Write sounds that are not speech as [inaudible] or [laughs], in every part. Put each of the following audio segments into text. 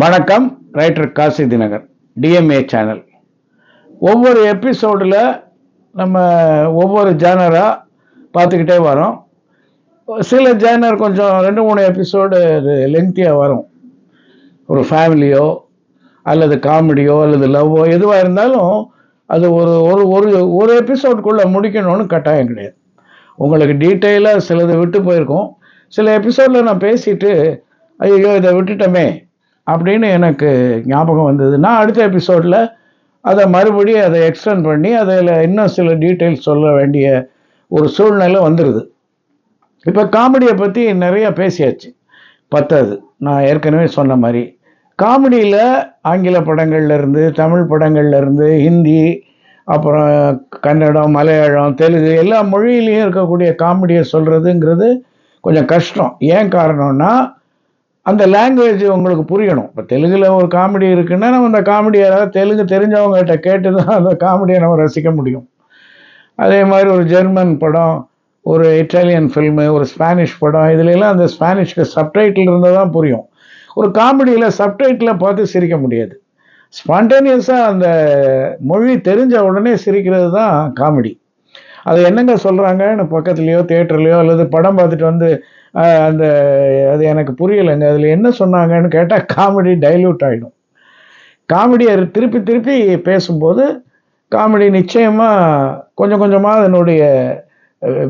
வணக்கம் writer Kasi Dinakar TMA channel ஒவ்வொரு எபிசோடில் நம்ம ஒவ்வொரு ஜேனராக பார்த்துக்கிட்டே வரோம். சில ஜேனர் கொஞ்சம் ரெண்டு மூணு எபிசோடு அது லெங்க்தியாக வரும். ஒரு ஃபேமிலியோ அல்லது காமெடியோ அல்லது லவ்வோ எதுவாக இருந்தாலும் அது ஒரு ஒரு ஒரு ஒரு எபிசோடுக்குள்ளே முடிக்கணும்னு கட்டாயம் கிடையாது. உங்களுக்கு டீட்டெயிலாக சிலது விட்டு போயிருக்கோம். சில எபிசோடில் நான் பேசிட்டு ஐயோ இதை விட்டுட்டோமே அப்படின்னு எனக்கு ஞாபகம் வந்தது. நான் அடுத்த எபிசோடில் அதை மறுபடியும் அதை எக்ஸ்டெண்ட் பண்ணி அதில் இன்னும் சில டீட்டெயில்ஸ் சொல்ல வேண்டிய ஒரு சூழ்நிலை வந்துடுது இப்போ காமெடியை பற்றி நிறைய பேசியாச்சு. பத்தாது. நான் ஏற்கனவே சொன்ன மாதிரி. காமெடியில் ஆங்கில படங்கள்லேருந்து தமிழ் படங்கள்லேருந்து ஹிந்தி அப்புறம் கன்னடம் மலையாளம் தெலுங்கு எல்லா மொழியிலையும் இருக்கக்கூடிய காமெடியை சொல்கிறதுங்கிறது கொஞ்சம் கஷ்டம். ஏன் காரணம்னா அந்த லாங்குவேஜ் உங்களுக்கு புரியணும். இப்போ தெலுங்கில் ஒரு காமெடி இருக்குன்னா நம்ம அந்த காமெடி யாராவது தெலுங்கு தெரிஞ்சவங்ககிட்ட கேட்டு தான் [laughs] அந்த காமெடியை நம்ம ரசிக்க முடியும். அதே மாதிரி ஒரு ஜெர்மன் படம் ஒரு இட்டாலியன் ஃபில்மு ஒரு ஸ்பானிஷ் படம் இதுலலாம் அந்த ஸ்பானிஷ்க்கு சப்டைட்டில் இருந்தால் தான் புரியும். ஒரு காமெடியில் சப்டைட்டில் பார்த்து சிரிக்க முடியாது. ஸ்பான்டேனியஸாக அந்த மொழி தெரிஞ்ச உடனே சிரிக்கிறது தான் காமெடி அது என்னங்க சொல்கிறாங்கன்னு பக்கத்துலேயோ தேட்டர்லேயோ அல்லது படம் பார்த்துட்டு வந்து அந்த அது எனக்கு புரியலைங்க. அதில் என்ன சொன்னாங்கன்னு கேட்டால் காமெடி டைல்யூட் ஆகிடும் காமெடியை திருப்பி திருப்பி பேசும்போது காமெடி நிச்சயமாக கொஞ்சம் கொஞ்சமாக அதனுடைய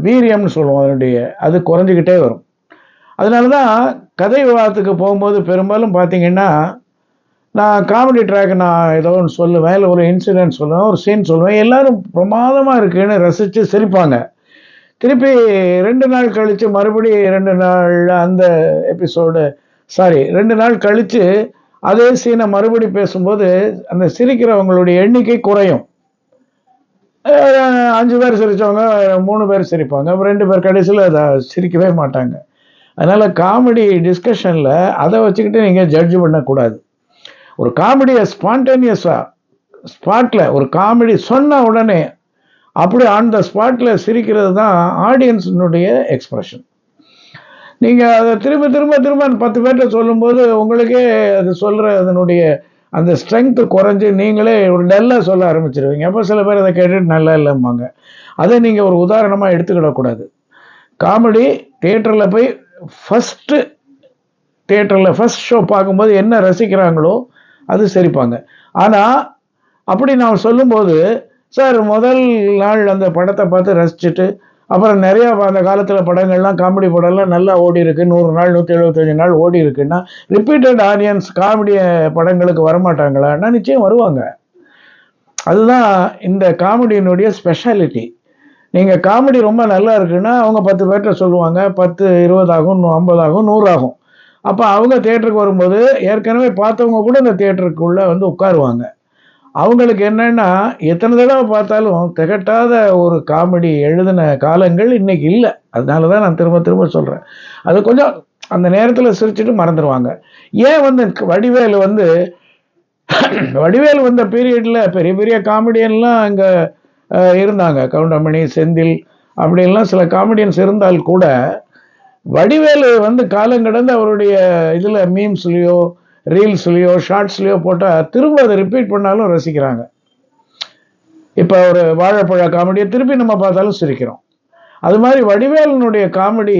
வீரியம்னு சொல்லுவோம் அதனுடைய அது குறைஞ்சிக்கிட்டே வரும். அதனால தான் கதை விவாதத்துக்கு போகும்போது பெரும்பாலும் பார்த்தீங்கன்னா நான் காமெடி ட்ராக் நான் ஏதோ ஒன்று சொல்லுவேன் இல்லை ஒரு இன்சிடென்ட் சொல்லுவேன் ஒரு சீன் சொல்லுவேன் எல்லோரும் பிரமாதமாக இருக்குன்னு ரசித்து சிரிப்பாங்க. திருப்பி ரெண்டு நாள் கழித்து மறுபடியும் ரெண்டு நாள் அந்த எபிசோடு சாரி ரெண்டு நாள் கழித்து அதே சீனை மறுபடி பேசும்போது அந்த சிரிக்கிறவங்களுடைய எண்ணிக்கை குறையும். அஞ்சு பேர் சிரிச்சவங்க மூணு பேர் சிரிப்பாங்க அப்புறம் ரெண்டு பேர் கடைசியில் அதை சிரிக்கவே மாட்டாங்க. அதனால் காமெடி டிஸ்கஷனில் அதை வச்சுக்கிட்டு நீங்கள் ஜட்ஜ் பண்ணக்கூடாது. ஒரு காமெடியை ஸ்பான்டேனியஸாக ஸ்பாட்டில் ஒரு காமெடி சொன்ன உடனே அப்படி ஆன் த ஸ்பாட்டில் சிரிக்கிறது தான் ஆடியன்ஸினுடைய எக்ஸ்ப்ரெஷன் நீங்கள் அதை திரும்ப திரும்ப திரும்ப பத்து பேர்கிட்ட சொல்லும்போது உங்களுக்கே அது சொல்கிற அதனுடைய அந்த ஸ்ட்ரென்த்து குறைஞ்சி நீங்களே ஒரு டல்லாக சொல்ல ஆரம்பிச்சிருவீங்க. அப்போ சில பேர் அதை கேட்டுட்டு நல்லா இல்லைம்பாங்க. அதை நீங்கள் ஒரு உதாரணமாக எடுத்துக்கிடக்கூடாது. காமெடி தியேட்டரில் போய் ஃபஸ்ட்டு தியேட்டரில் ஃபஸ்ட் ஷோ பார்க்கும்போது என்ன ரசிக்கிறாங்களோ அது சிரிப்பாங்க. ஆனால் அப்படி நான் சொல்லும்போது சார் முதல் நாள் அந்த படத்தை பார்த்து ரசிச்சுட்டு அப்புறம் நிறையா அந்த காலத்தில் படங்கள்லாம் காமெடி படம்லாம் நல்லா ஓடி இருக்கு நூறு நாள் நூற்றி எழுபத்தஞ்சு நாள் ஓடி இருக்குன்னா ரிப்பீட்டட் ஆடியன்ஸ் காமெடி படங்களுக்கு வரமாட்டாங்களான்னா நிச்சயம் வருவாங்க. அதுதான் இந்த காமெடியினுடைய ஸ்பெஷாலிட்டி நீங்கள் காமெடி ரொம்ப நல்லா இருக்குன்னா அவங்க பத்து பேர்கிட்ட சொல்லுவாங்க. பத்து இருபதாகும் ஐம்பதாகும் நூறாகும் அப்போ அவங்க தேட்டருக்கு வரும்போது ஏற்கனவே பார்த்தவங்க கூட இந்த தேட்டருக்குள்ளே வந்து உட்காருவாங்க. அவங்களுக்கு என்னன்னா எத்தனை தடவை பார்த்தாலும் திகட்டாத ஒரு காமெடி எழுதின காலங்கள் இன்னைக்கு இல்லை. அதனால தான் நான் திரும்ப திரும்ப சொல்கிறேன் அது கொஞ்சம் அந்த நேரத்தில் சிரிச்சுட்டு மறந்துடுவாங்க ஏன் வந்து வடிவேலு வந்து வடிவேலு வந்த பீரியடில் பெரிய பெரிய காமெடியன்லாம் அங்கே இருந்தாங்க. கவுண்டமணி செந்தில் அப்படின்லாம் சில காமெடியன்ஸ் இருந்தால் கூட வடிவேலு வந்து காலங்கடந்து அவருடைய இதில் மீம்ஸ்லேயோ ரீல்ஸ்லேயோ ஷார்ட்ஸ்லேயோ போட்டால் திரும்ப அதை ரிப்பீட் பண்ணாலும் ரசிக்கிறாங்க. இப்போ ஒரு வாழைப்பழ காமெடியை திருப்பி நம்ம பார்த்தாலும் சிரிக்கிறோம். அது மாதிரி வடிவேலனுடைய காமெடி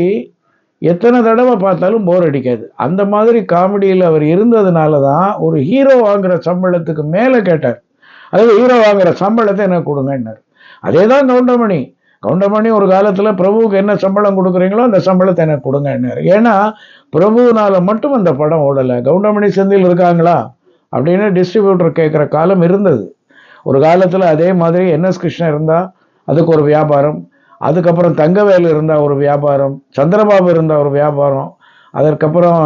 எத்தனை தடவை பார்த்தாலும் போர் அடிக்காது. அந்த மாதிரி காமெடியில் அவர் இருந்ததுனால தான் ஒரு ஹீரோ வாங்குகிற சம்பளத்துக்கு மேலே கேட்டார். அதாவது ஹீரோ வாங்குற சம்பளத்தை எனக்கு கொடுங்கன்னார். அதே தான் கவுண்டமணி. கவுண்டமணி ஒரு காலத்தில் பிரபுவுக்கு என்ன சம்பளம் கொடுக்குறீங்களோ அந்த சம்பளத்தை எனக்கு கொடுங்க என்ன ஏன்னா பிரபுனால் மட்டும் அந்த படம் ஓடலை. கவுண்டமணி செந்தில் இருக்காங்களா? அப்படின்னு டிஸ்ட்ரிபியூட்டர் கேட்குற காலம் இருந்தது. ஒரு காலத்தில் அதே மாதிரி என்எஸ் கிருஷ்ணன் இருந்தால் அதுக்கு ஒரு வியாபாரம். அதுக்கப்புறம் தங்கவேல் இருந்தால் ஒரு வியாபாரம். சந்திரபாபு இருந்தால் ஒரு வியாபாரம். அதற்கப்புறம்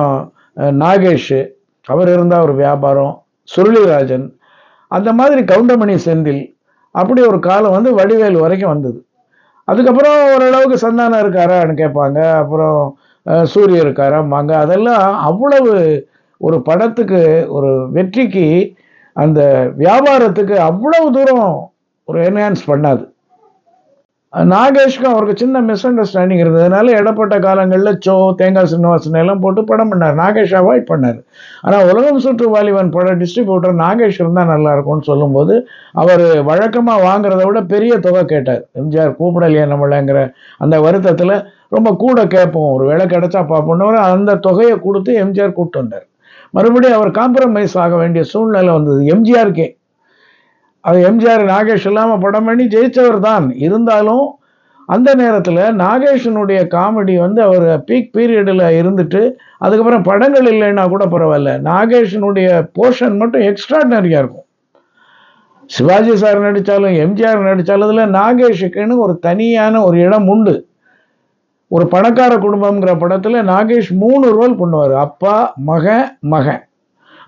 நாகேஷ் அவர் இருந்தால் ஒரு வியாபாரம். சுருளிராஜன். அந்த மாதிரி கவுண்டமணி செந்தில் அப்படி ஒரு காலம் வந்து வடிவேல் வரைக்கும் வந்தது. அதுக்கப்புறம் ஓரளவுக்கு சந்தானம் இருக்காரான்னு கேட்பாங்க. அப்புறம் சூரிய இருக்காராம்பாங்க அதெல்லாம் அவ்வளவு ஒரு படத்துக்கு ஒரு வெற்றிக்கு அந்த வியாபாரத்துக்கு அவ்வளவு தூரம் ஒரு என்ஹான்ஸ் பண்ணாது. நாகேஷ்க்கும் அவருக்கு சின்ன மிஸ் அண்டர்ஸ்டாண்டிங் இருந்ததுனால இடப்பட்ட காலங்களில் சோ தேங்காய் சீனிவாசன் எல்லாம் போட்டு படம் பண்ணார். நாகேஷ் அவாய்ட் பண்ணார். ஆனால் உலகம் சுற்று வாலிபன் பட டிஸ்ட்ரிபியூட்டர் நாகேஷ் இருந்தால் நல்லா இருக்கும்னு சொல்லும்போது அவர் வழக்கமாக வாங்குறத விட பெரிய தொகை கேட்டார். எம்ஜிஆர் கூப்பிடலையே நம்மளங்கிற அந்த வருத்தத்தில் ரொம்ப கூட கேட்போம். ஒரு வேலை கிடைச்சா பார்ப்போன்னு அந்த தொகையை கொடுத்து எம்ஜிஆர் கூப்பிட்டு வந்தார். மறுபடியும் அவர் காம்ப்ரமைஸ் ஆக வேண்டிய சூழ்நிலை வந்தது. எம்ஜிஆருக்கே அது எம்ஜிஆர் நாகேஷ் இல்லாமல் படம் பண்ணி ஜெயிச்சவர் தான். இருந்தாலும் அந்த நேரத்தில் நாகேஷனுடைய காமெடி வந்து அவர் பீக் பீரியடில் இருந்துட்டு அதுக்கப்புறம் படங்கள் இல்லைன்னா கூட பரவாயில்ல. நாகேஷனுடைய போர்ஷன் மட்டும் எக்ஸ்ட்ராடினரியாக இருக்கும். சிவாஜி சார் நடித்தாலும் எம்ஜிஆர் நடித்தாலும் இதில் நாகேஷுக்குன்னு ஒரு தனியான ஒரு இடம் உண்டு. ஒரு பணக்கார குடும்பம்ங்கிற படத்தில் நாகேஷ் மூணு ரோல் பண்ணுவார். அப்பா மகன் மகன்.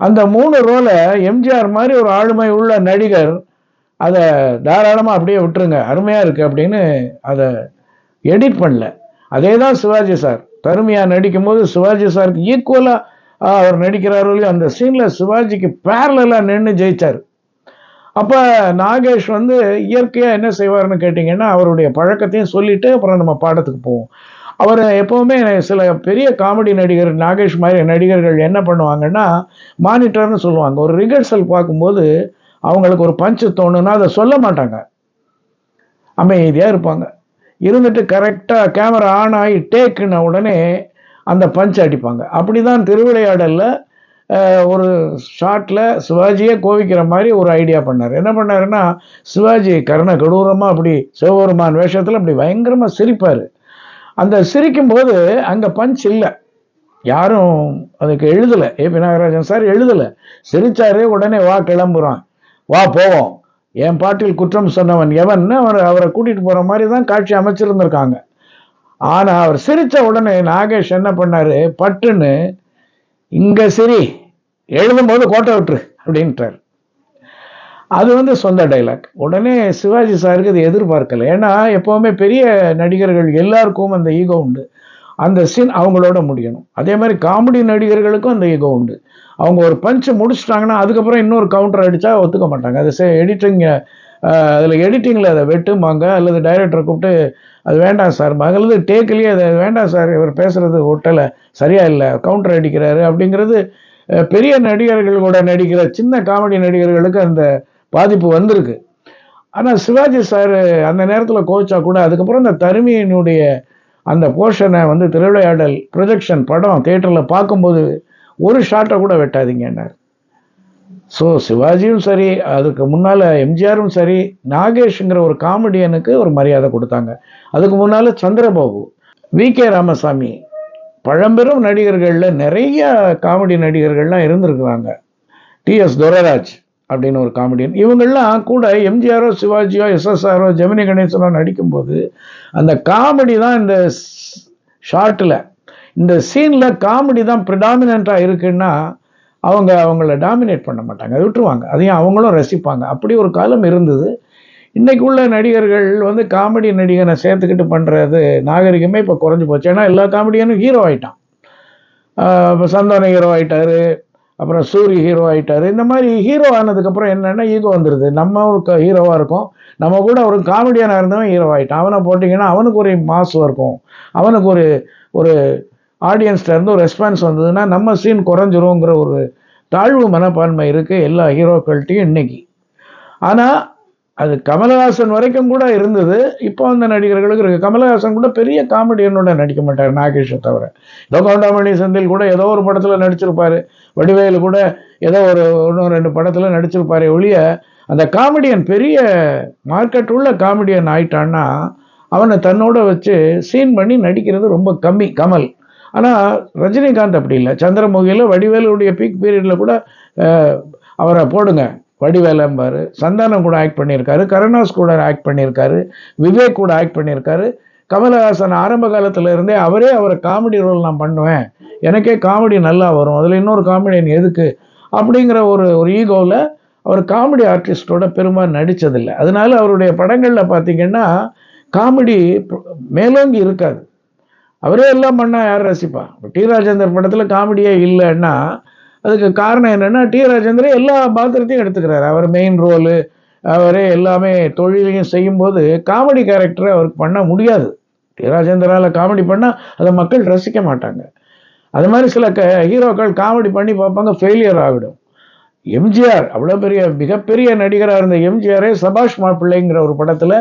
அந்த மூணு ரோலை எம்ஜிஆர் மாதிரி ஒரு ஆளுமை உள்ள நடிகர் அதை தாராளமாக அப்படியே விட்டுருங்க. அருமையாக இருக்குது அப்படின்னு அதை எடிட் பண்ணல. அதே தான் சிவாஜி சார். தருமையாக நடிக்கும்போது சிவாஜி சாருக்கு ஈக்குவலாக அவர் நடிக்கிறாரோ இல்லையோ அந்த சீனில் சிவாஜிக்கு பேரலாக நின்று ஜெயிச்சார். அப்போ நாகேஷ் வந்து இயற்கையாக என்ன செய்வார்னு கேட்டிங்கன்னா அவருடைய பழக்கத்தையும் சொல்லிவிட்டு அப்புறம் நம்ம பாடத்துக்கு போவோம். அவர் எப்போவுமே சில பெரிய காமெடி நடிகர் நாகேஷ் மாதிரி நடிகர்கள் என்ன பண்ணுவாங்கன்னா மானிட்டர்னு சொல்லுவாங்க. ஒரு ரிகர்சல் பார்க்கும்போது அவங்களுக்கு ஒரு பஞ்சு தோணுன்னா அதை சொல்ல மாட்டாங்க. அமைதியாக இருப்பாங்க. இருந்துட்டு கரெக்டாக கேமரா ஆன் ஆகி டேக்குன உடனே அந்த பஞ்ச் அடிப்பாங்க. அப்படி தான் திருவிளையாடலில் ஒரு ஷாட்டில் சிவாஜியே கோவிக்கிற மாதிரி ஒரு ஐடியா பண்ணார். என்ன பண்ணாருன்னா சிவாஜி கர்ண கடூரமாக அப்படி சிவபெருமான் வேஷத்தில் அப்படி பயங்கரமாக சிரிப்பார். அந்த சிரிக்கும்போது அங்கே பஞ்ச் இல்லை. யாரும் அதுக்கு எழுதலை. ஏ பி நாகராஜன் சார் எழுதலை. சிரித்தாரே உடனே வா கிளம்புறான். வா போவோம். என் பாட்டில் குற்றம் சொன்னவன் எவன் அவர் அவரை கூட்டிகிட்டு போகிற மாதிரி தான் காட்சி அமைச்சிருந்திருக்காங்க. ஆனால் அவர் சிரித்த உடனே நாகேஷ் என்ன பண்ணார்? பட்டுன்னு இங்கே சிரி. எழுதும்போது கோட்டை விட்டுரு. அப்படின்ட்டார். அது வந்து சொந்த டைலாக் உடனே சிவாஜி சாருக்கு அது எதிர்பார்க்கலை. ஏன்னா எப்போவுமே பெரிய நடிகர்கள் எல்லாருக்கும் அந்த ஈகோ உண்டு. அந்த சீன் அவங்களோட முடியணும். அதே மாதிரி காமெடி நடிகர்களுக்கும் அந்த ஈகோ உண்டு. அவங்க ஒரு பஞ்சு முடிச்சிட்டாங்கன்னா அதுக்கப்புறம் இன்னொரு கவுண்டர் அடித்தா ஒத்துக்க மாட்டாங்க. அது சே எடிட்டிங் அதில் எடிட்டிங்கில் அதை வெட்டுமாங்க அல்லது டைரக்டரை கூப்பிட்டு அது வேண்டாம் சார். அல்லது டேக்கிலேயே அதை வேண்டாம் சார் இவர் பேசுகிறது ஒட்டலை. சரியா இல்லை. கவுண்டர் அடிக்கிறாரு. அப்படிங்கிறது பெரிய நடிகர்கள் கூட நடிக்கிற சின்ன காமெடி நடிகர்களுக்கு அந்த பாதிப்பு வந்திருக்கு. ஆனால் சிவாஜி சார் அந்த நேரத்தில் கோச்சா கூட அதுக்கப்புறம் இந்த தருமியினுடைய அந்த போர்ஷனை வந்து திருவிளையாடல் ப்ரொஜெக்ஷன் படம் தேட்டரில் பார்க்கும்போது ஒரு ஷாட்டை கூட வெட்டாதீங்கன்னார் ஸோ சிவாஜியும் சரி அதுக்கு முன்னால் எம்ஜிஆரும் சரி நாகேஷுங்கிற ஒரு காமெடியனுக்கு ஒரு மரியாதை கொடுத்தாங்க. அதுக்கு முன்னால் சந்திரபாபு வி கே ராமசாமி பழம்பெரும் நடிகர்களில் நிறைய காமெடி நடிகர்கள்லாம் இருந்திருக்கிறாங்க. டிஎஸ் துரராஜ் அப்படின்னு ஒரு காமெடியன் இவங்கெல்லாம் கூட எம்ஜிஆரோ சிவாஜியோ எஸ்எஸ்ஆரோ ஜெமினி கணேசனோ நடிக்கும்போது அந்த காமெடி தான் இந்த ஷார்ட்டில் இந்த சீனில் காமெடி தான் ப்ரிடாமினண்ட்டாக இருக்குன்னா அவங்க அவங்கள டாமினேட் பண்ண மாட்டாங்க. விட்டுருவாங்க. அதையும் அவங்களும் ரசிப்பாங்க. அப்படி ஒரு காலம் இருந்தது. இன்றைக்கு உள்ள நடிகர்கள் வந்து காமெடி நடிகனை சேர்த்துக்கிட்டு பண்ணுறது நாகரிகமே இப்போ குறைஞ்சி போச்சு. ஏன்னா எல்லா காமெடியனும் ஹீரோ ஆகிட்டான் இப்போ சந்தான ஹீரோ ஆகிட்டாரு அப்புறம் சூரிய ஹீரோ ஆகிட்டார் இந்த மாதிரி ஹீரோ ஆனதுக்கப்புறம் என்னென்னா ஈகோ வந்துடுது நம்ம ஹீரோவாக இருக்கும். நம்ம கூட ஒரு காமெடியனாக இருந்தவன் ஹீரோ ஆகிட்டான் அவனை போட்டிங்கன்னா அவனுக்கு ஒரு மாசு இருக்கும். அவனுக்கு ஒரு ஒரு ஆடியன்ஸ்லேருந்து ஒரு ரெஸ்பான்ஸ் வந்ததுன்னா நம்ம சீன் குறைஞ்சிருங்கிற ஒரு தாழ்வு மனப்பான்மை இருக்குது எல்லா ஹீரோக்கள்கிட்டையும் இன்றைக்கி ஆனால் அது கமலஹாசன் வரைக்கும் கூட இருந்தது. இப்போ அந்த நடிகர்களுக்கு இருக்குது கமலஹாசன் கூட பெரிய காமெடியனோட நடிக்க மாட்டார் நாகேஷை தவிர. ஏதோ கவுண்டாமணி செந்தில் கூட ஏதோ ஒரு படத்தில் நடிச்சிருப்பார். வடிவேலு கூட ஏதோ ஒரு ஒன்று ரெண்டு படத்தில் நடிச்சிருப்பாரே ஒழிய அந்த காமெடியன் பெரிய மார்க்கெட் உள்ள காமெடியன் ஆயிட்டான்னா அவனை தன்னோட வச்சு சீன் பண்ணி நடிக்கிறது ரொம்ப கம்மி கமல். ஆனால் ரஜினிகாந்த் அப்படி இல்லை. சந்திரமுகியில் வடிவேலுடைய பீக் பீரியடில் கூட அவரை போடுங்க. வடிவேலம்பார் சந்தானம் கூட ஆக்ட் பண்ணியிருக்காரு கருணாஸ் கூட ஆக்ட் பண்ணியிருக்காரு விவேக் கூட ஆக்ட் பண்ணியிருக்காரு. கமலஹாசன் ஆரம்ப காலத்தில் இருந்தே அவரே அவரை காமெடி ரோல் நான் பண்ணுவேன். எனக்கே காமெடி நல்லா வரும். அதில் இன்னொரு காமெடியன் எதுக்கு? அப்படிங்கிற ஒரு ஒரு ஈகோவில் அவர் காமெடி ஆர்டிஸ்டோட பெரும்பாலும் நடித்ததில்லை அதனால அவருடைய படங்களில் பார்த்திங்கன்னா காமெடி மேலோங்கி இருக்காது. அவரே எல்லாம் பண்ணால் யார் ரசிப்பா? இப்போ டி ராஜேந்தர் படத்தில் காமெடியே இல்லைன்னா அதுக்கு காரணம் என்னென்னா டி. ராஜேந்திரன் எல்லா பாத்திரத்தையும் எடுத்துக்கிறாரு. அவர் மெயின் ரோலு அவரே எல்லாமே தொழிலையும் செய்யும்போது காமெடி கேரக்டரை அவருக்கு பண்ண முடியாது. டி. ராஜேந்திராவில் காமெடி பண்ணால் அதை மக்கள் ரசிக்க மாட்டாங்க. அது மாதிரி சில க ஹீரோக்கள் காமெடி பண்ணி பார்ப்பாங்க ஃபெயிலியர் ஆகிடும். எம்ஜிஆர் அவ்வளோ பெரிய மிகப்பெரிய நடிகராக இருந்த எம்ஜிஆரே சபாஷ் மாப்பிள்ளைங்கிற ஒரு படத்தில்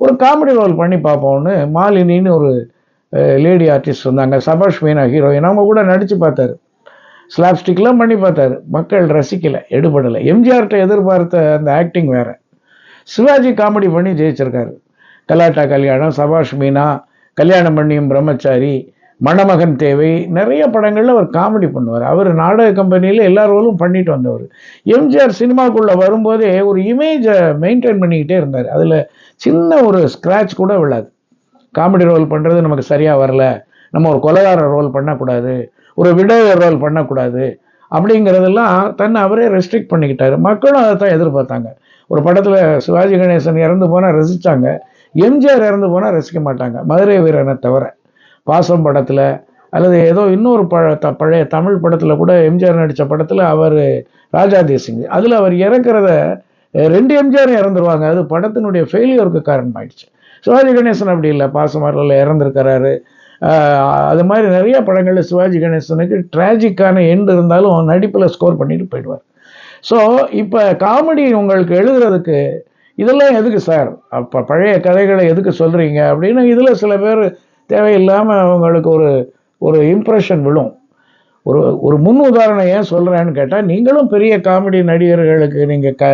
ஒரு காமெடி ரோல் பண்ணி பார்ப்போம்னு மாலினின்னு ஒரு லேடி ஆர்டிஸ்ட் வந்தாங்க. சபாஷ் மீனா ஹீரோயின் அவங்க கூட நடித்து பார்த்தாரு. ஸ்லாப்ஸ்டிக்லாம் பண்ணி பார்த்தாரு. மக்கள் ரசிக்கலை எடுபடலை. எம்ஜிஆர்கிட்ட எதிர்பார்த்த அந்த ஆக்டிங் வேறு. சிவாஜி காமெடி பண்ணி ஜெயிச்சிருக்காரு. கலாட்டா கல்யாணம் சபாஷ் மீனா கல்யாணம் பண்ணியும் பிரம்மச்சாரி மணமகன் தேவை நிறைய படங்களில் அவர் காமெடி பண்ணுவார். அவர் நாடக கம்பெனியில் எல்லா ரோலும் பண்ணிட்டு வந்தவர். எம்ஜிஆர் சினிமாக்குள்ளே வரும்போதே ஒரு இமேஜை மெயின்டைன் பண்ணிக்கிட்டே இருந்தார். அதில் சின்ன ஒரு ஸ்க்ராட்ச் கூட விழாது. காமெடி ரோல் பண்ணுறது நமக்கு சரியாக வரல. நம்ம ஒரு கொலகார ரோல் பண்ணக்கூடாது. ஒரு விடவ ரோல் பண்ணக்கூடாது அப்படிங்கிறதெல்லாம் தன்னை அவரே ரெஸ்ட்ரிக்ட் பண்ணிக்கிட்டாரு. மக்களும் அதை தான் எதிர்பார்த்தாங்க. ஒரு படத்தில் சிவாஜி கணேசன் இறந்து போனால் ரசித்தாங்க எம்ஜிஆர் இறந்து போனால் ரசிக்க மாட்டாங்க. மதுரை வீரனை தவிர. பாசம் படத்தில் அல்லது ஏதோ இன்னொரு பழ த பழைய தமிழ் படத்தில் கூட எம்ஜிஆர் நடித்த படத்தில் அவர் ராஜா தேசிங் அதில் அவர் இறக்குறத ரெண்டு எம்ஜிஆரும் இறந்துருவாங்க. அது படத்தினுடைய ஃபெயிலியருக்கு காரணமாயிடுச்சு. சிவாஜி கணேசன் அப்படி இல்லை. பாசமரில் இறந்துருக்கிறாரு. அது மாதிரி நிறைய படங்களில் சிவாஜி கணேசனுக்கு ட்ராஜிக்கான எண்டு இருந்தாலும் நடிப்பில் ஸ்கோர் பண்ணிட்டு போயிடுவார். ஸோ இப்போ காமெடி உங்களுக்கு எழுதுறதுக்கு இதெல்லாம் எதுக்கு சார் அப்போ பழைய கதைகளை எதுக்கு சொல்கிறீங்க அப்படின்னு இதில் சில பேர் தேவையில்லாமல் அவங்களுக்கு ஒரு ஒரு இம்ப்ரெஷன் விழும். ஒரு ஒரு முன் உதாரணம் ஏன் சொல்கிறேன்னு கேட்டால் நீங்களும் பெரிய காமெடி நடிகர்களுக்கு நீங்கள் க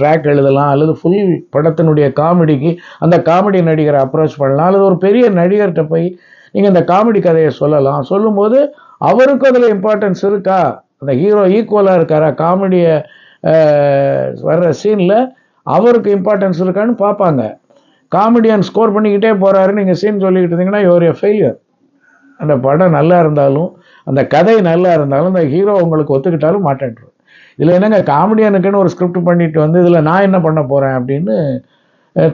ட்ராக் எழுதலாம் அல்லது ஃபுல் படத்தினுடைய காமெடிக்கு அந்த காமெடி நடிகரை அப்ரோச் பண்ணலாம் அல்லது ஒரு பெரிய நடிகர்கிட்ட போய் நீங்கள் இந்த காமெடி கதையை சொல்லலாம். சொல்லும்போது அவருக்கும் அதில் இம்பார்ட்டன்ஸ் இருக்கா? அந்த ஹீரோ ஈக்குவலாக இருக்காரா? காமெடியை வர்ற சீனில் அவருக்கு இம்பார்ட்டன்ஸ் இருக்கான்னு பார்ப்பாங்க. காமெடியன் ஸ்கோர் பண்ணிக்கிட்டே போகிறாரு நீங்கள் சீன் சொல்லிக்கிட்டு இருந்தீங்கன்னா யுவர் எ ஃபெயிலியர் அந்த படம் நல்லா இருந்தாலும் அந்த கதை நல்லா இருந்தாலும் அந்த ஹீரோ உங்களுக்கு ஒத்துக்கிட்டாலும் மாட்டேன்ட்டு இதில் என்னங்க காமெடியனுக்குன்னு ஒரு ஸ்கிரிப்ட் பண்ணிட்டு வந்து இதில் நான் என்ன பண்ண போகிறேன் அப்படின்னு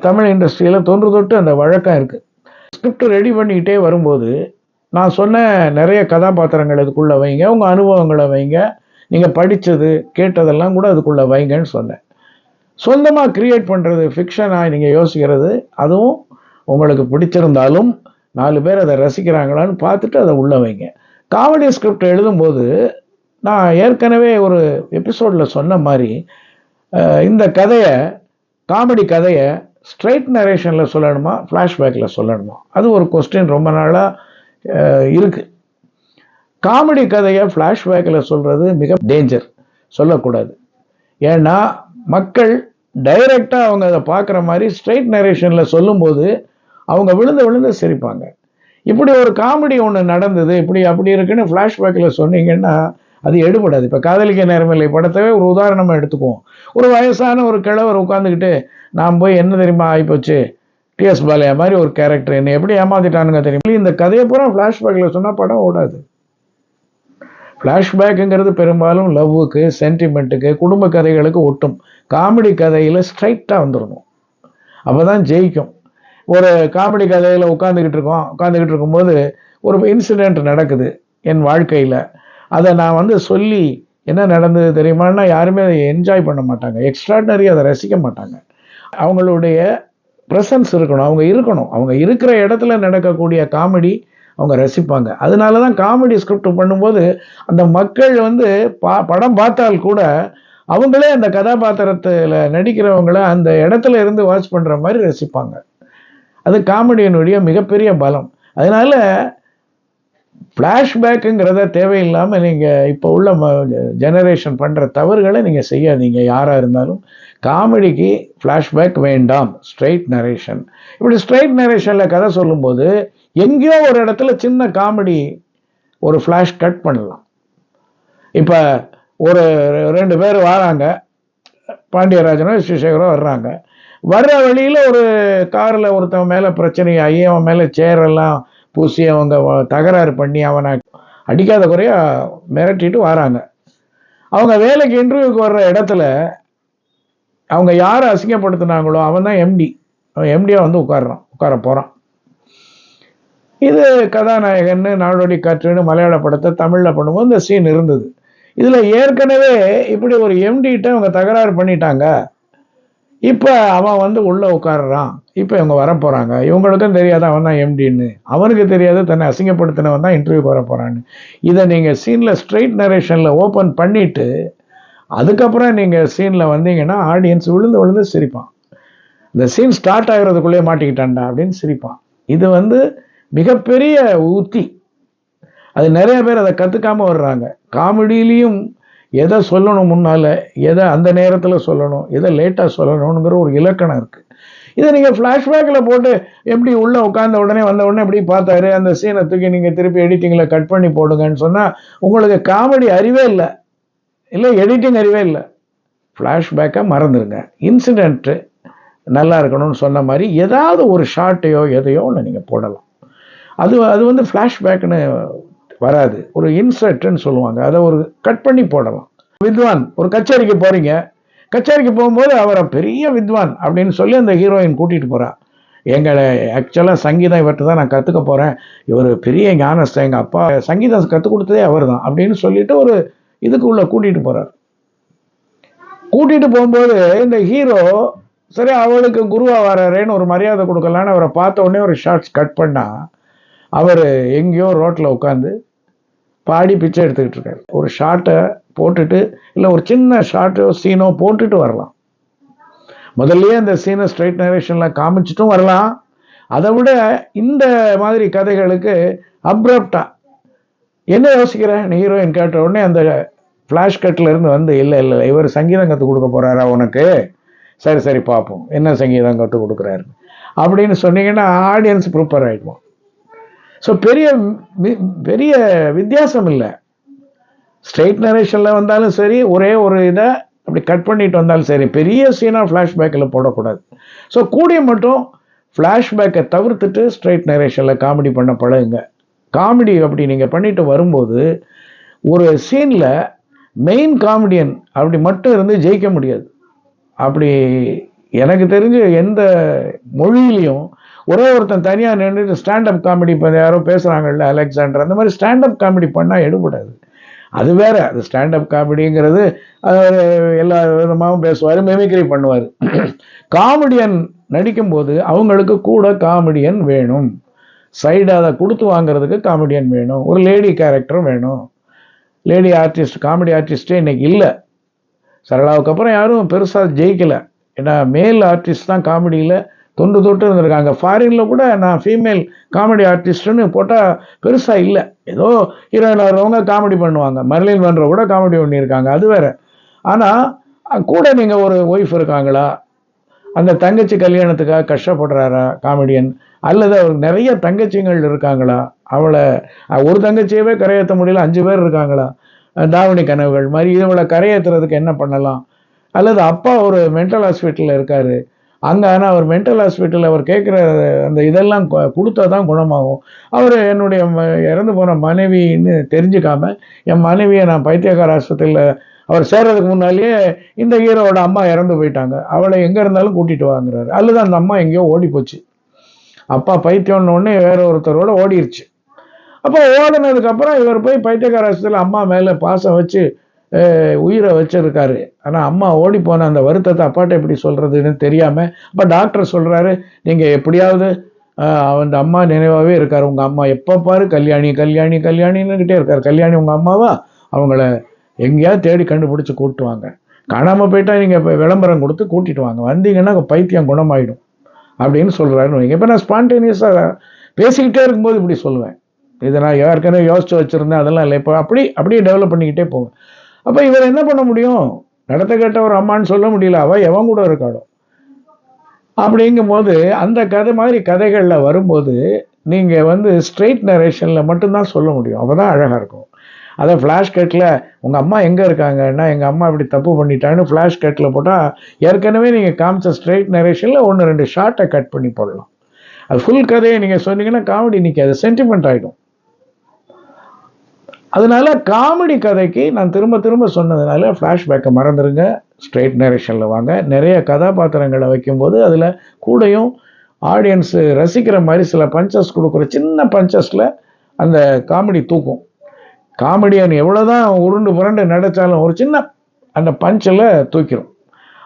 தமிழ் இண்டஸ்ட்ரியில் தொன்று தொட்டு அந்த வழக்கம் இருக்குது ஸ்கிரிப்ட் ரெடி பண்ணிக்கிட்டே வரும்போது நான் சொன்ன நிறைய கதாபாத்திரங்கள் இதுக்குள்ளே வைங்க உங்கள் அனுபவங்களை வைங்க நீங்கள் படித்தது கேட்டதெல்லாம் கூட அதுக்குள்ளே வைங்கன்னு சொன்னேன். சொந்தமாக க்ரியேட் பண்ணுறது ஃபிக்ஷனாக நீங்கள் யோசிக்கிறது அதுவும் உங்களுக்கு பிடிச்சிருந்தாலும் நாலு பேர் அதை ரசிக்கிறாங்களான்னு பார்த்துட்டு அதை உள்ளே வைங்க. காமெடி ஸ்கிரிப்ட் எழுதும்போது நான் ஏற்கனவே ஒரு எபிசோடில் சொன்ன மாதிரி இந்த கதையை காமெடி கதையை ஸ்ட்ரைட் நரேஷனில் சொல்லணுமா? ஃப்ளாஷ்பேக்கில் சொல்லணுமா? அது ஒரு கொஸ்டின் ரொம்ப நாளாக இருக்குது காமெடி கதையை ஃப்ளாஷ்பேக்கில் சொல்கிறது மிக டேஞ்சர் சொல்லக்கூடாது. ஏன்னா மக்கள் டைரெக்டாக அவங்க அதை பார்க்குற மாதிரி ஸ்ட்ரைட் நரேஷனில் சொல்லும்போது அவங்க விழுந்து விழுந்து சிரிப்பாங்க. இப்படி ஒரு காமெடி ஒன்று நடந்தது இப்படி அப்படி இருக்குன்னு ஃப்ளாஷ்பேக்கில் சொன்னீங்கன்னா அது எடுபடாது. இப்போ காதலிக்க நேரமில்லை. படத்தவே ஒரு உதாரணமாக எடுத்துக்குவோம். ஒரு வயசான ஒரு கிழவர் உட்காந்துக்கிட்டு நான் போய் என்ன தெரியுமா ஆகிப்போச்சு டிஎஸ் பாலையா? மாதிரி ஒரு கேரக்டர் என்னை எப்படி ஏமாத்திட்டானுங்க தெரியும்? இந்த கதையை பூரா ஃப்ளாஷ்பேக்கில் சொன்னால் படம் ஓடாது. ஃப்ளாஷ்பேக்குங்கிறது பெரும்பாலும் லவ்வுக்கு சென்டிமெண்ட்டுக்கு குடும்ப கதைகளுக்கு ஒட்டும். காமெடி கதையில் ஸ்ட்ரைட்டாக வந்துடணும் அப்போ தான் ஜெயிக்கும். ஒரு காமெடி கதையில் உட்காந்துக்கிட்டு இருக்கோம். உட்காந்துக்கிட்டு இருக்கும்போது ஒரு இன்சிடெண்ட் நடக்குது என் வாழ்க்கையில். அதை நான் வந்து சொல்லி என்ன நடந்தது தெரியுமான்னா யாருமே அதை என்ஜாய் பண்ண மாட்டாங்க. எக்ஸ்ட்ராடனரி அதை ரசிக்க மாட்டாங்க. அவங்களுடைய ப்ரெசன்ஸ் இருக்கணும். அவங்க இருக்கணும். அவங்க இருக்கிற இடத்துல நடக்கக்கூடிய காமெடி அவங்க ரசிப்பாங்க. அதனால தான் காமெடி ஸ்கிரிப்ட் பண்ணும்போது அந்த மக்கள் வந்து பா படம் பார்த்தால் கூட அவங்களே அந்த கதாபாத்திரத்தில் நடிக்கிறவங்கள அந்த இடத்துல இருந்து வாட்ச் பண்ணுற மாதிரி ரசிப்பாங்க. அது காமெடியினுடைய மிகப்பெரிய பலம். அதனால ஃப்ளாஷ்பேக்குங்கிறத தேவையில்லாமல் நீங்கள் இப்போ உள்ள ஜெனரேஷன் பண்ணுற தவறுகளை நீங்கள் செய்யாதீங்க யாராக இருந்தாலும். காமெடிக்கு ஃப்ளாஷ்பேக் வேண்டாம் ஸ்ட்ரைட் நரேஷன் இப்படி ஸ்ட்ரைட் நரேஷனில் கதை சொல்லும்போது எங்கேயோ ஒரு இடத்துல சின்ன காமெடி ஒரு ஃப்ளாஷ் கட் பண்ணலாம். இப்போ ஒரு ரெண்டு பேர் வராங்க பாண்டியராஜனும் ஸ்ரீசேகரும் வர்றாங்க. வர்ற வழியில் ஒரு காரில் ஒருத்தவன் மேலே பிரச்சனையாகி அவன் மேலே சேரெல்லாம் பூசி அவங்க தகராறு பண்ணி அவனை அடிக்காத குறையாக மிரட்டிட்டு வராங்க. அவங்க வேலைக்கு இன்டர்வியூக்கு வர்ற இடத்துல அவங்க யாரை அசிங்கப்படுத்தினாங்களோ அவன் தான் எம்டி அவன் எம்டியாக வந்து உட்காடுறான் உட்கார போகிறான் இது கதாநாயகன்னு நாடோடி காற்றுன்னு மலையாள படத்தை தமிழில் பண்ணும்போது இந்த சீன் இருந்தது. இதில் ஏற்கனவே இப்படி ஒரு எம்டிகிட்ட அவங்க தகராறு பண்ணிட்டாங்க. இப்போ அவன் வந்து உள்ளே உட்காடுறான் இப்போ இவங்க வர போகிறாங்க இவங்களுக்கும் தெரியாது அவன் தான் எம்டின்னு அவனுக்கு தெரியாது தன்னை அசிங்கப்படுத்தினவன் தான் இன்டர்வியூக்கு வர போகிறான்னு இதை நீங்கள் சீனில் ஸ்ட்ரைட் நரேஷனில் ஓப்பன் பண்ணிவிட்டு அதுக்கப்புறம் நீங்கள் சீனில் வந்தீங்கன்னா ஆடியன்ஸ் விழுந்து விழுந்து சிரிப்பான். இந்த சீன் ஸ்டார்ட் ஆகிறதுக்குள்ளே மாட்டிக்கிட்டான்டா அப்படின்னு சிரிப்பான். இது வந்து மிகப்பெரிய உத்தி அது நிறைய பேர் அதை கற்றுக்காமல் வர்றாங்க. காமெடியிலையும் எதை சொல்லணும் முன்னால் எதை அந்த நேரத்தில் சொல்லணும் எதை லேட்டாக சொல்லணுங்கிற ஒரு இலக்கணம் இருக்குது இதை நீங்கள் ஃப்ளாஷ்பேக்கில் போட்டு எப்படி உள்ளே உட்காந்த உடனே வந்த உடனே எப்படி பார்த்தாரு அந்த சீனை தூக்கி நீங்கள் திருப்பி எடிட்டிங்கில் கட் பண்ணி போடுங்கன்னு சொன்னால் உங்களுக்கு காமெடி அறிவே இல்லை. இல்லை எடிட்டிங் அறிவே இல்லை. ஃப்ளாஷ்பேக்கை மறந்துடுங்க இன்சிடென்ட்டு நல்லா இருக்கணும்னு சொன்ன மாதிரி ஏதாவது ஒரு ஷார்ட்டையோ எதையோ ஒன்று நீங்கள் போடலாம். அது அது வந்து ஃப்ளாஷ்பேக்குன்னு வராது. ஒரு இன்சர்ட்னு சொல்லுவாங்க. அதை ஒரு கட் பண்ணி போடலாம் வித்வான் ஒரு கச்சேரிக்கு போகிறீங்க கச்சேரிக்கு போகும்போது அவரை பெரிய வித்வான் அப்படின்னு சொல்லி அந்த ஹீரோயின் கூட்டிகிட்டு போகிறா எங்களை ஆக்சுவலாக சங்கீதம் இவர்கிட்ட தான் நான் கற்றுக்க போகிறேன் இவர் பெரிய ஞானஸ்த எங்கள் அப்பா சங்கீதம் கற்றுக் கொடுத்ததே அவர் தான் அப்படின்னு சொல்லிட்டு ஒரு இதுக்கு உள்ள கூட்டிகிட்டு போகிறார் கூட்டிகிட்டு போகும்போது இந்த ஹீரோ சரி அவளுக்கு குருவா வராரேன்னு ஒரு மரியாதை கொடுக்கலான்னு அவரை பார்த்த உடனே ஒரு ஷார்ட்ஸ் கட் பண்ணால் அவர் எங்கேயோ ரோட்டில் உட்காந்து பாடி பிச்சை எடுத்துக்கிட்டு இருக்காரு ஒரு ஷார்ட்டை போட்டுட்டு இல்லை ஒரு சின்ன ஷார்ட்டோ சீனோ போட்டுட்டு வரலாம். முதல்லையே அந்த சீனை ஸ்ட்ரைட் நரேஷனில் காமிச்சிட்டும் வரலாம். அதை விட இந்த மாதிரி கதைகளுக்கு அப்ரப்டா என்ன யோசிக்கிற? ஹீரோயின் கேட்ட உடனே அந்த ஃப்ளாஷ் கட்லேருந்து வந்து இல்லை இல்லை இவர் சங்கீதம் கற்றுக் கொடுக்க போகிறாரா உனக்கு? சரி சரி பார்ப்போம் என்ன சங்கீதம் கற்றுக் கொடுக்குறாரு? அப்படின்னு சொன்னீங்கன்னா ஆடியன்ஸ் ப்ரிப்பேர் ஆகிடுவோம் ஸோ பெரிய பெரிய வித்தியாசம் இல்லை ஸ்ட்ரெயிட் நரேஷனில் வந்தாலும் சரி ஒரே ஒரு இதை அப்படி கட் பண்ணிட்டு வந்தாலும் சரி பெரிய சீனாக ஃப்ளாஷ்பேக்கில் போடக்கூடாது. ஸோ கூடிய மட்டும் ஃப்ளாஷ்பேக்கை தவிர்த்துட்டு ஸ்ட்ரெயிட் நரேஷனில் காமெடி பண்ண பழகுங்க. காமெடி அப்படி நீங்கள் பண்ணிட்டு வரும்போது ஒரு சீனில் மெயின் காமெடியன் அப்படி மட்டும் இருந்து ஜெயிக்க முடியாது. அப்படி எனக்கு தெரிஞ்சு எந்த மொழியிலையும் ஒரே ஒருத்தன் தனியாக நின்றுட்டு ஸ்டாண்டப் காமெடி இப்போ யாரோ பேசுகிறாங்கல்ல அலெக்சாண்டர் அந்த மாதிரி ஸ்டாண்டப் காமெடி பண்ணால் எடுபடாது. அது வேற அது ஸ்டாண்டப் காமெடிங்கிறது எல்லா விதமாகவும் பேசுவார் மெமிக்ரி பண்ணுவார். காமெடியன் நடிக்கும்போது அவங்களுக்கு கூட காமெடியன் வேணும். சைடு அதை கொடுத்து வாங்குறதுக்கு காமெடியன் வேணும். ஒரு லேடி கேரக்டரும் வேணும். லேடி ஆர்டிஸ்ட் காமெடி ஆர்டிஸ்டே இன்னைக்கு இல்லை. சரளாவுக்கு அப்புறம் யாரும் பெருசாக ஜெயிக்கலை. ஏன்னா மேல் ஆர்டிஸ்ட் தான் காமெடியில் தொண்டு தொட்டு இருந்திருக்காங்க. ஃபாரினில் கூட நான் ஃபீமேல் காமெடி ஆர்டிஸ்ட்டுன்னு போட்டால் பெருசாக இல்லை. ஏதோ ஹீரோயின் வர்றவங்க காமெடி பண்ணுவாங்க. மர்லின் பண்ணுற கூட காமெடி பண்ணியிருக்காங்க. அது வேற. ஆனால் கூட நீங்கள் ஒரு ஒய்ஃப் இருக்காங்களா? அந்த தங்கச்சி கல்யாணத்துக்காக கஷ்டப்படுறாரா காமெடியன் அல்லது அவருக்கு நிறைய தங்கச்சிங்கள் இருக்காங்களா? அவளை ஒரு தங்கச்சியவே கரையேற்ற முடியல அஞ்சு பேர் இருக்காங்களா? தாவணி கனவுகள் மாதிரி இவளை கரையேற்றுறதுக்கு என்ன பண்ணலாம்? அல்லது அப்பா ஒரு மென்டல் ஹாஸ்பிட்டலில் இருக்கார். அங்கே ஆனால் அவர் மென்டல் ஹாஸ்பிட்டலில் அவர் கேட்குற அந்த இதெல்லாம் கொடுத்தா தான் குணமாகும். அவர் என்னுடைய இறந்து போன மனைவின்னு தெரிஞ்சுக்காம என் மனைவியை நான் பைத்தியக்கார ஆஸ்பத்திரியில் அவர் சேர்றதுக்கு முன்னாலேயே இந்த ஹீரோவோட அம்மா இறந்து போயிட்டாங்க. அவளை எங்கே இருந்தாலும் கூட்டிகிட்டு வாங்குறாரு. அல்லது அந்த அம்மா எங்கேயோ ஓடி போச்சு. அப்பா பைத்தியம்னு வேற ஒருத்தரோட ஓடிருச்சு. அப்போ ஓடினதுக்கப்புறம் இவர் போய் பைத்தியக்கார ஆஸ்பத்திரியில் அம்மா மேலே பாசம் வச்சு உயிரை வச்சிருக்காரு. ஆனால் அம்மா ஓடி போன அந்த வருத்தத்தை அப்பாட்ட எப்படி சொல்கிறதுன்னு தெரியாமல் அப்போ டாக்டர் சொல்கிறாரு நீங்கள் எப்படியாவது அந்த அம்மா நினைவாகவே இருக்கார். உங்கள் அம்மா எப்போ பாரு கல்யாணி கல்யாணி கல்யாணின்னுக்கிட்டே இருக்கார். கல்யாணி உங்கள் அம்மாவா? அவங்கள எங்கேயாவது தேடி கண்டுபிடிச்சி கூப்பிட்டு வாங்க. காணாமல் போயிட்டால் நீங்கள் இப்போ விளம்பரம் கொடுத்து கூட்டிட்டு வாங்க. வந்தீங்கன்னா பைத்தியம் குணமாயிடும். அப்படின்னு சொல்கிறாருன்னு வைங்க. இப்போ நான் ஸ்பான்டேனியஸாக பேசிக்கிட்டே இருக்கும்போது இப்படி சொல்லுவேன். இதை நான் ஏற்கனவே யோசிச்சு வச்சுருந்தேன். அதெல்லாம் இல்லை. இப்போ அப்படி அப்படியே டெவலப் பண்ணிக்கிட்டே போவேன். அப்போ இவர் என்ன பண்ண முடியும்? நடத்த கேட்ட ஒரு அம்மான்னு சொல்ல முடியல. அவள் எவன் கூட இருக்காளோ. அப்படிங்கும்போது அந்த கதை மாதிரி கதைகளில் வரும்போது நீங்கள் வந்து ஸ்ட்ரெயிட் நரேஷனில் மட்டும்தான் சொல்ல முடியும். அப்போ தான் அழகாக இருக்கும். அதை ஃப்ளாஷ் கட்டில் உங்கள் அம்மா எங்கே இருக்காங்கன்னா எங்கள் அம்மா இப்படி தப்பு பண்ணிட்டான்னு ஃப்ளாஷ் கட்டில் போட்டால் ஏற்கனவே நீங்கள் காமிச்ச ஸ்ட்ரெயிட் நரேஷனில் ஒன்று ரெண்டு ஷார்ட்டை கட் பண்ணி போடலாம். அது ஃபுல் கதையை நீங்கள் சொன்னீங்கன்னா காமெடி நிற்காது சென்டிமெண்ட் ஆகிடும் அதனால காமெடி கதைக்கு நான் திரும்ப திரும்ப சொன்னதுனால ஃப்ளாஷ்பேக்கை மறந்துடுங்க ஸ்ட்ரெயிட் நேரேஷனில் வாங்க. நிறைய கதாபாத்திரங்களை வைக்கும்போது அதில் கூடையும் ஆடியன்ஸு ரசிக்கிற மாதிரி சில பஞ்சஸ் கொடுக்குற சின்ன பஞ்சஸில் அந்த காமெடி தூக்கும். காமெடியன் எவ்வளோ தான் உருண்டு புரண்டு நடித்தாலும் ஒரு சின்ன அந்த பஞ்சில் தூக்கிடும்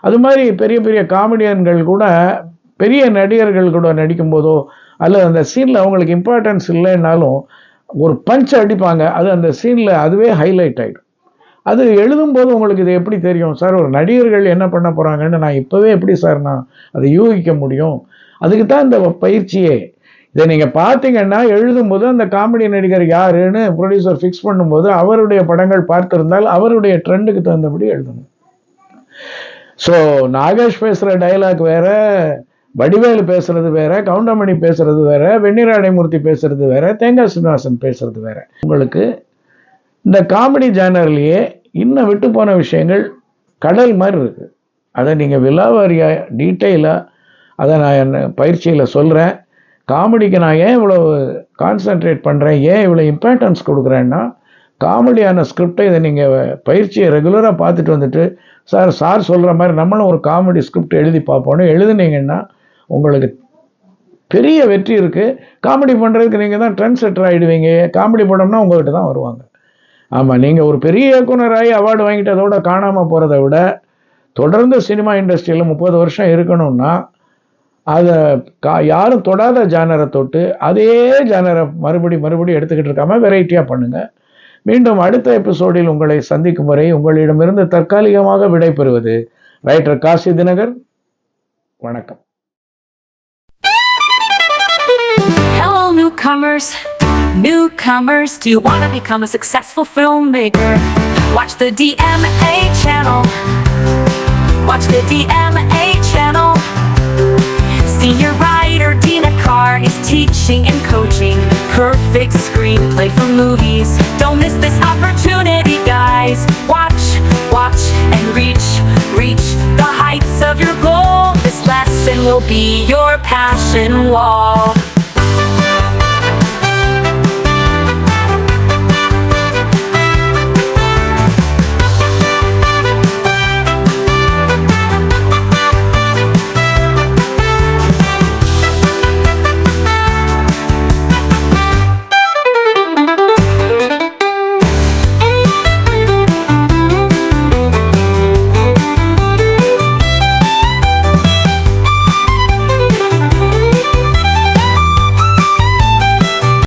அது மாதிரி பெரிய பெரிய காமெடியன்கள் கூட பெரிய நடிகர்கள் கூட நடிக்கும்போதோ அல்லது அந்த சீனில் அவங்களுக்கு இம்பார்ட்டன்ஸ் இல்லைன்னாலும் ஒரு பஞ்ச் அடிப்பாங்க. அது அந்த சீனில் அதுவே ஹைலைட் ஆகிடும் அது எழுதும்போது உங்களுக்கு இது எப்படி தெரியும்? சார் ஒரு நடிகர்கள் என்ன பண்ண போகிறாங்கன்னு நான் இப்போவே எப்படி சார் நான் அதை யூகிக்க முடியும்? அதுக்கு தான் இந்த பயிற்சியே. இதை நீங்கள் பார்த்தீங்கன்னா எழுதும்போது அந்த காமெடி நடிகர் யாருன்னு ப்ரொடியூசர் ஃபிக்ஸ் பண்ணும்போது அவருடைய படங்கள் பார்த்திருந்தால் அவருடைய ட்ரெண்டுக்கு தகுந்தபடி எழுதணும். ஸோ நாகேஷ் பேசுகிற டைலாக் வேறு. வடிவேலு பேசுறது வேற கவுண்டமணி பேசுறது வேற வெண்ணிராடைமூர்த்தி பேசுறது வேற தேங்காய் சீனிவாசன் பேசுறது வேற. உங்களுக்கு இந்த காமெடி ஜேனர்லேயே இன்னும் விட்டு போன விஷயங்கள் கடல் மாதிரி இருக்கு. அதை நீங்கள் விலாவாரியாக டீட்டெயிலாக அதை நான் என் பயிற்சியில் சொல்கிறேன் காமெடிக்கு நான் ஏன் இவ்வளோ கான்சென்ட்ரேட் பண்ணுறேன் ஏன் இவ்வளோ இம்பார்ட்டன்ஸ் கொடுக்குறேன்னா காமெடியான ஸ்கிரிப்டை இதை நீங்கள் பயிற்சியை ரெகுலராக பார்த்துட்டு வந்துட்டு சார் சார் சொல்கிற மாதிரி நம்மளும் ஒரு காமெடி ஸ்கிரிப்ட் எழுதி பார்ப்போன்னு எழுதுனீங்கன்னா உங்களுக்கு பெரிய வெற்றி இருக்குது காமெடி பண்ணுறதுக்கு நீங்கள் தான் ட்ரெண்ட் செட்டர் ஆகிடுவீங்க காமெடி படம்னா உங்கள்கிட்ட தான் வருவாங்க. ஆமாம் நீங்கள் ஒரு பெரிய இயக்குனராகி அவார்டு வாங்கிட்டதோட காணாமல் போகிறத விட தொடர்ந்து சினிமா இண்டஸ்ட்ரியில் முப்பது வருஷம் இருக்கணும்னா அதை கா யாரும் தொடாத ஜானரை தொட்டு அதே ஜானரை மறுபடி மறுபடி எடுத்துக்கிட்டு இருக்காமல் வெரைட்டியாக பண்ணுங்கள் மீண்டும் அடுத்த எபிசோடில் உங்களை சந்திக்கும் வரை உங்களிடமிருந்து தற்காலிகமாக விடைபெறுவது ரைட்டர் காசி தினகர். வணக்கம். Newcomers. Newcomers, do you want to become a successful filmmaker? Watch the DMA channel. Watch the DMA channel. Senior writer Dina Carr is teaching and coaching. Perfect screenplay for movies. Don't miss this opportunity, guys. Watch, watch, and reach, reach the heights of your goal. This lesson will be your passion wall.